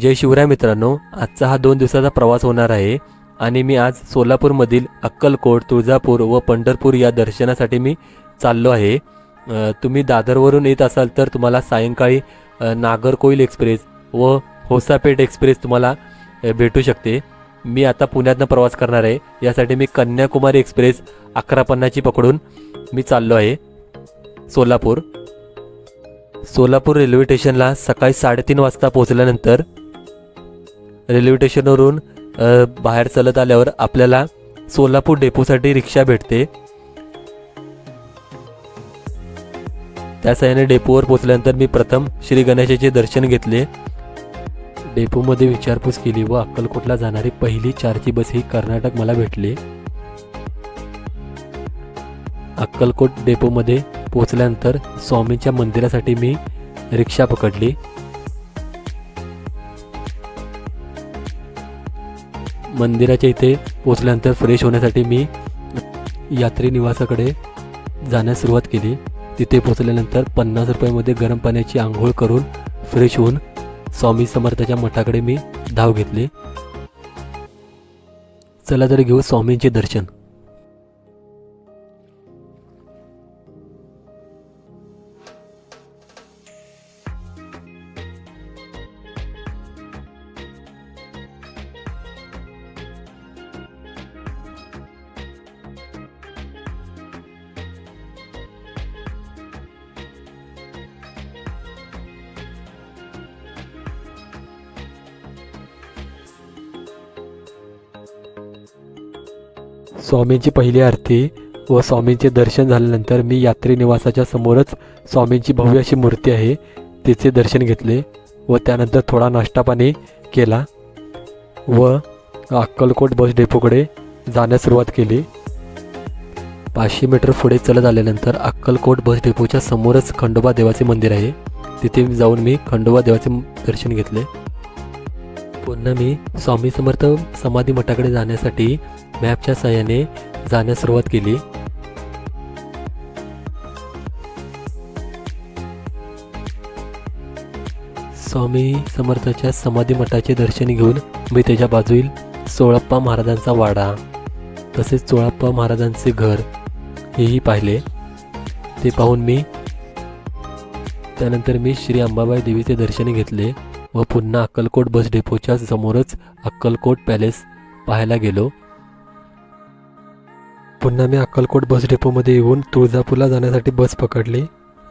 जय शिवराय मित्रांनो आजचा हा दोन दिवसाचा प्रवास होणार आहे आणि मी आज सोलापूरमधील अक्कलकोट तुळजापूर व पंढरपूर या दर्शनासाठी मी चाललो आहे. तुम्ही दादरवरून येत असाल तर तुम्हाला सायंकाळी नागरकोईल एक्सप्रेस व होसापेठ एक्सप्रेस तुम्हाला भेटू शकते. मी आता पुण्यातनं प्रवास करणार आहे. यासाठी मी कन्याकुमारी एक्सप्रेस अकरा पन्नाची पकडून मी चाललो आहे. सोलापूर. सोलापूर रेल्वे स्टेशनला सकाळी साडेतीन वाजता पोहोचल्यानंतर रेल्वे स्टेशनवरून बाहेर चालत आल्यावर आपल्याला सोलापूर डेपोसाठी रिक्षा भेटते. त्या साह्याने डेपोवर पोचल्यानंतर मी प्रथम श्री गणेशाचे दर्शन घेतले. डेपोमध्ये विचारपूस केली व अक्कलकोटला जाणारी पहिली चारची बस ही कर्नाटक मला भेटली. अक्कलकोट डेपोमध्ये पोचल्यानंतर स्वामींच्या मंदिरासाठी मी रिक्षा पकडली. मंदिराच्या इथे पोचल्यानंतर फ्रेश होण्यासाठी मी यात्री निवासाकडे जाण्यास सुरुवात केली. तिथे पोचल्यानंतर पन्नास रुपयामध्ये गरम पाण्याची आंघोळ करून फ्रेश होऊन स्वामी समर्थाच्या मठाकडे मी धाव घेतली. चला तर घेऊ स्वामींचे दर्शन. स्वामींची पहिली आरती व स्वामींचे दर्शन झाल्यानंतर मी यात्री निवासाच्या समोरच स्वामींची भव्य अशी मूर्ती आहे तिचे दर्शन घेतले व त्यानंतर थोडा नाश्ता पाणी केला व अक्कलकोट बस डेपोकडे जाण्यास सुरुवात केली. पाचशे मीटर पुढे चलत आल्यानंतर अक्कलकोट बस डेपोच्या समोरच खंडोबा देवाचे मंदिर आहे तिथे जाऊन मी खंडोबा देवाचे दर्शन घेतले. पुन्हा मी स्वामी समर्थ समाधी मठाकडे जाण्यासाठी मॅपच्या सहाय्याने जाण्यास सुरुवात केली. स्वामी समर्थाच्या समाधी मठाचे दर्शन घेऊन मी त्याच्या बाजूला सोळप्पा महाराजांचा वाडा. तसेच सोळाप्पा महाराजांचे घर हेही पाहिले. ते पाहून मी त्यानंतर मी श्री अंबाबाई देवीचे दर्शन घेतले व पुन्हा अक्कलकोट बस डेपोच्या समोरच अक्कलकोट पॅलेस पाहायला गेलो. पुन्हा मी अक्कलकोट बस डेपोमध्ये येऊन तुळजापूरला जाण्यासाठी बस पकडली.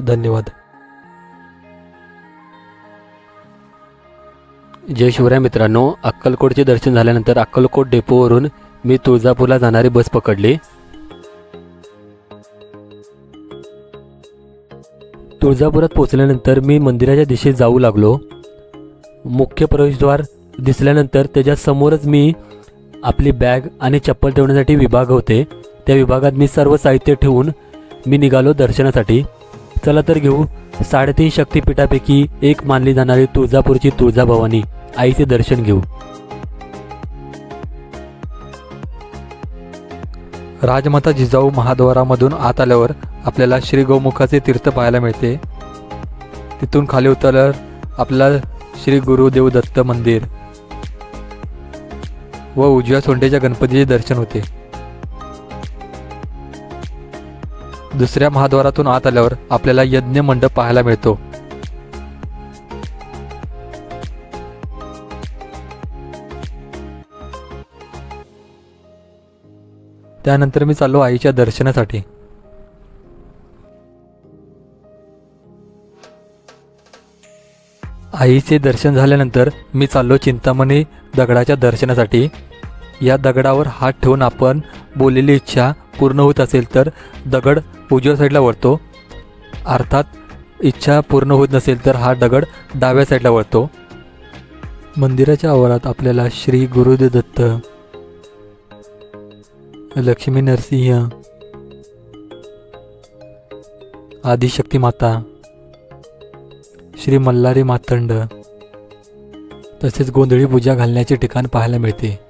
धन्यवाद. जय शिवराय मित्रांनो अक्कलकोटचे दर्शन झाल्यानंतर अक्कलकोट डेपोवरून मी तुळजापूरला जाणारी बस पकडली. तुळजापुरात पोहोचल्यानंतर मी मंदिराच्या दिशेत जाऊ लागलो. मुख्य प्रवेशद्वार दिसल्यानंतर त्याच्यासमोरच मी आपली बॅग आणि चप्पल ठेवण्यासाठी विभाग होते. त्या विभागात मी सर्व साहित्य ठेवून मी निघालो दर्शनासाठी. चला तर घेऊ. साडेतीन शक्तिपीठापैकी एक मानली जाणारी तुळजापूरची तुळजाभवानी. आईचे दर्शन घेऊ. राजमाता जिजाऊ महाद्वारामधून आत आल्यावर आपल्याला श्री गोमुखाचे तीर्थ पाहायला मिळते. तिथून खाली उतरल्यावर आपल्याला श्री गुरुदेव दत्त मंदिर व उजव्या सोंडेच्या गणपतीचे दर्शन होते. दुसऱ्या महाद्वारातून आत आल्यावर आपल्याला यज्ञ मंडप पाहायला मिळतो. त्यानंतर मी चाललो आईच्या दर्शनासाठी. आईचे दर्शन झाल्यानंतर मी चाललो चिंतामणी दगडाच्या दर्शनासाठी. या दगडावर हात ठेवून आपण बोललेली इच्छा पूर्ण होत असेल तर दगड उजव्या साईडला वळतो. अर्थात इच्छा पूर्ण होत नसेल तर हा दगड डाव्या साईडला वळतो. मंदिराच्या आवारात आपल्याला श्री गुरुदेव दत्त लक्ष्मी नरसिंह आदिशक्ती माता श्री मल्हारी मातंड तसेच गोंधळी पूजा घालण्याचे ठिकाण पाहायला मिळते.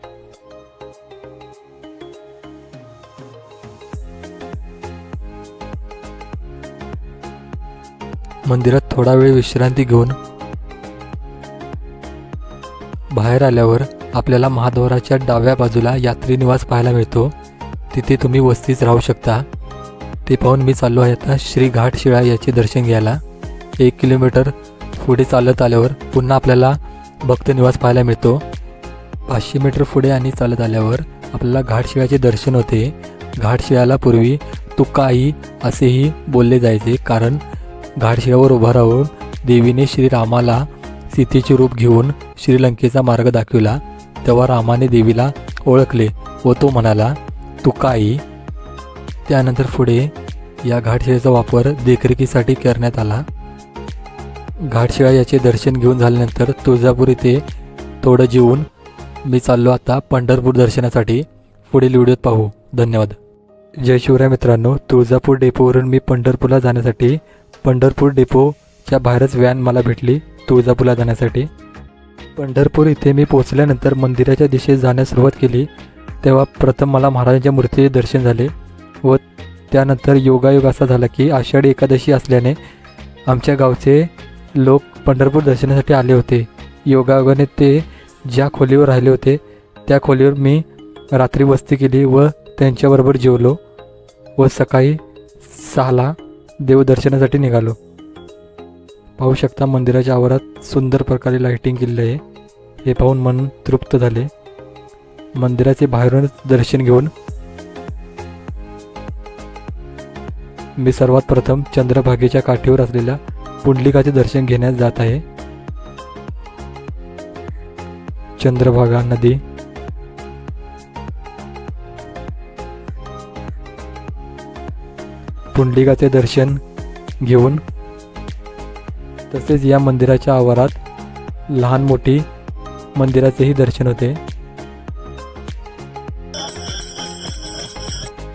मंदिरात थोडा वेळ विश्रांती घेऊन बाहेर आल्यावर आपल्याला महाद्वाराच्या डाव्या बाजूला यात्री निवास पाहायला मिळतो. तिथे तुम्ही वस्तीच राहू शकता. ते पाहून मी चाललो आहे आता श्री घाटशिळा याचे दर्शन घ्यायला. एक किलोमीटर पुढे चालत आल्यावर पुन्हा आपल्याला भक्त निवास पाहायला मिळतो. पाचशे मीटर पुढे आणि चालत आल्यावर आपल्याला घाटशिळाचे दर्शन होते. घाटशिळाला पूर्वी तुकाई असेही बोलले जायचे कारण घाटशिळावर उभा राहून देवीने श्रीरामाला सीतेचे रूप घेऊन श्रीलंकेचा मार्ग दाखविला. तेव्हा रामाने देवीला ओळखले व तो म्हणाला तू काई त्यानंतर पुढे या घाटशिळेचा वापर देखरेखीसाठी करण्यात आला. घाटशिळा याचे दर्शन घेऊन झाल्यानंतर तुळजापूर येथे थोडं जेवून मी चाललो आता पंढरपूर दर्शनासाठी. पुढील व्हिडिओत पाहू. धन्यवाद. जय शिवराय मित्रांनो तुळजापूर डेपोवरून मी पंढरपूरला जाण्यासाठी पंढरपूर डेपोच्या बाहेरच व्हॅन मला भेटली तुळजापूरला जाण्यासाठी. पंढरपूर इथे मी पोहोचल्यानंतर मंदिराच्या दिशेस जाण्यास सुरुवात केली तेव्हा प्रथम मला महाराजांच्या मूर्तीचे दर्शन झाले व त्यानंतर योगायोग असा झाला की आषाढी एकादशी असल्याने आमच्या गावचे लोक पंढरपूर दर्शनासाठी आले होते. योगायोगाने ते ज्या खोलीवर राहिले होते त्या खोलीवर मी रात्री वस्ती केली व त्यांच्याबरोबर जेवलो व सकाळी सहाला देवदर्शनासाठी निघालो. पाहू शकता मंदिराच्या आवारात सुंदर प्रकारे लाईटिंग केलेली आहे. हे पाहून मन तृप्त झाले. मंदिराचे बाहेरूनच दर्शन घेऊन मी सर्वात प्रथम चंद्रभागेच्या काठीवर असलेल्या पुंडलिकाचे दर्शन घेण्यास जात आहे. चंद्रभागा नदी पुंडलिकाचे दर्शन घेऊन तसेच या मंदिराच्या आवारात लहान मोठी मंदिराचेही दर्शन होते.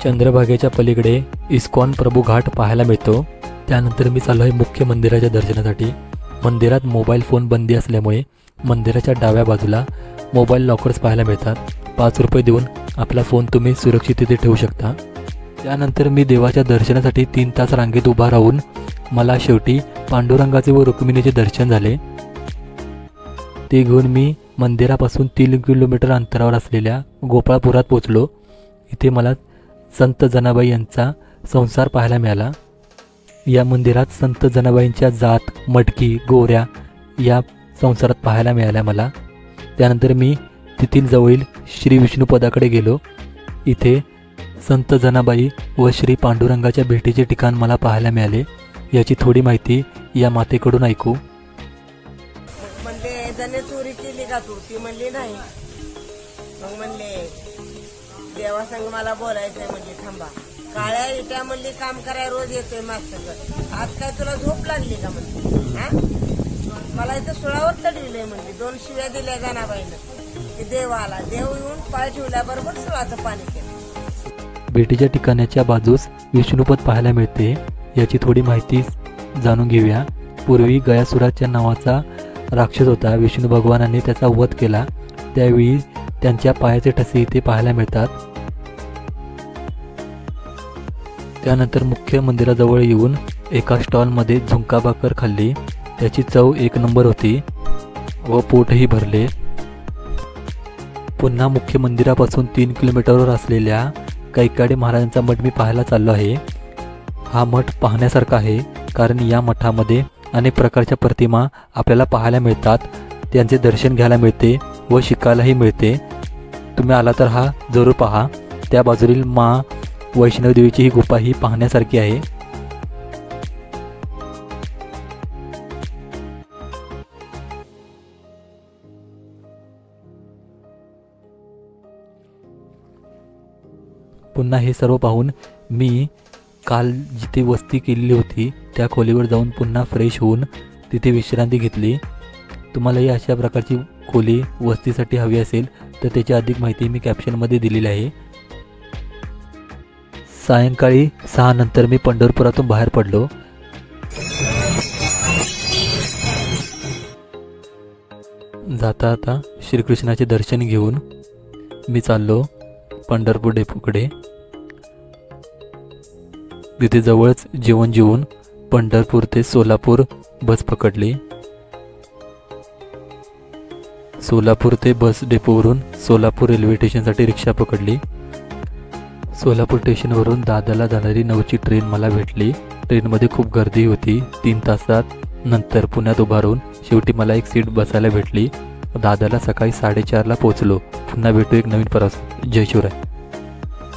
चंद्रभागेच्या पलीकडे इस्कॉन प्रभू घाट पाहायला मिळतो. त्यानंतर मी चाललो आहे मुख्य मंदिराच्या दर्शनासाठी. मंदिरात मोबाईल फोन बंदी असल्यामुळे मंदिराच्या डाव्या बाजूला मोबाईल लॉकर्स पाहायला मिळतात. पाच रुपये देऊन आपला फोन तुम्ही सुरक्षित तिथे ठेवू शकता. त्यानंतर मी देवाच्या दर्शनासाठी तीन तास रांगेत उभा राहून मला शेवटी पांडुरंगाचे व रुक्मिणीचे दर्शन झाले. ते घेऊन मी मंदिरापासून तीन किलोमीटर अंतरावर असलेल्या गोपाळपुरात पोचलो इथे मला संत जनाबाई यांचा संसार पाहायला मिळाला. या मंदिरात संत जनाबाईंच्या जात मटकी गोऱ्या या संसारात पाहायला मिळाल्या मला. त्यानंतर मी तेथील जवळील श्री विष्णुपदाकडे गेलो. इथे संत जनाबाई व श्री पांडुरंगाच्या भेटीचे ठिकाण मला पाहायला मिळाले याची थोडी माहिती या मातेकडून ऐकू. म्हणले जने चोरी केली का तू? ती म्हणली नाही. मग म्हणले देवासंग मला बोलायचंय म्हणजे थांबा. काळ्या इट्या म्हणली काम करायला रोज येतोय मागचं आज काय तुला झोप लागली का म्हणली? हा? मला इथं सुळावर चढविलंय म्हणली. दोन शिव्या दिल्या जनाबाईनं. की देव आला. देव येऊन पाय ठेवल्याबरोबर सुळाचं पाणी केलं. भेटीच्या ठिकाणाच्या बाजूस विष्णुपद पाहायला मिळते. याची थोडी माहिती जाणून घेऊया. पूर्वी गयासुराच्या नावाचा राक्षस होता. विष्णू भगवानाने त्याचा वध केला. त्यावेळी त्यांच्या पायाचे ठसे इथे पाहायला मिळतात. त्यानंतर मुख्य मंदिराजवळ येऊन एका स्टॉलमध्ये झुंका भाकर खाल्ली. त्याची चव एक नंबर होती व पोटही भरले. पुन्हा मुख्य मंदिरापासून तीन किलोमीटरवर असलेल्या कैकाडे महाराजांचा मठ मी पाहायला चाललो आहे. हा मठ पाहण्यासारखा आहे कारण या मठामध्ये अनेक प्रकारच्या प्रतिमा आपल्याला पाहायला मिळतात. त्यांचे दर्शन घ्यायला मिळते व शिकायलाही मिळते. तुम्ही आला तर हा जरूर पहा. त्या बाजूरील मा वैष्णवदेवीची ही गुफा ही पाहण्यासारखी आहे. पुन्हा हे सर्व पाहून मी काल जिथे वस्ती केलेली होती त्या खोलीवर जाऊन पुन्हा फ्रेश होऊन तिथे विश्रांती घेतली. तुम्हालाही अशा प्रकारची खोली वस्तीसाठी हवी असेल तर त्याची अधिक माहिती मी कॅप्शनमध्ये दिलेली आहे. सायंकाळी सहा नंतर मी पंढरपुरातून बाहेर पडलो. जाता आता श्रीकृष्णाचे दर्शन घेऊन मी चाललो पंढरपूर डेपोकडे. तिथे जवळच जेवण जेवून पंढरपूर ते सोलापूर बस पकडली. सोलापूर ते बस डेपोवरून सोलापूर रेल्वे स्टेशनसाठी रिक्षा पकडली. सोलापूर स्टेशनवरून दादरला जाणारी नऊची ट्रेन मला भेटली. ट्रेनमध्ये खूप गर्दी होती. तीन तासात नंतर पुण्यात उभारून शेवटी मला एक सीट बसायला भेटली. दादरला सकाळी साडेचारला पोचलो पुन्हा भेटू एक नवीन प्रवास. जय शिवराय.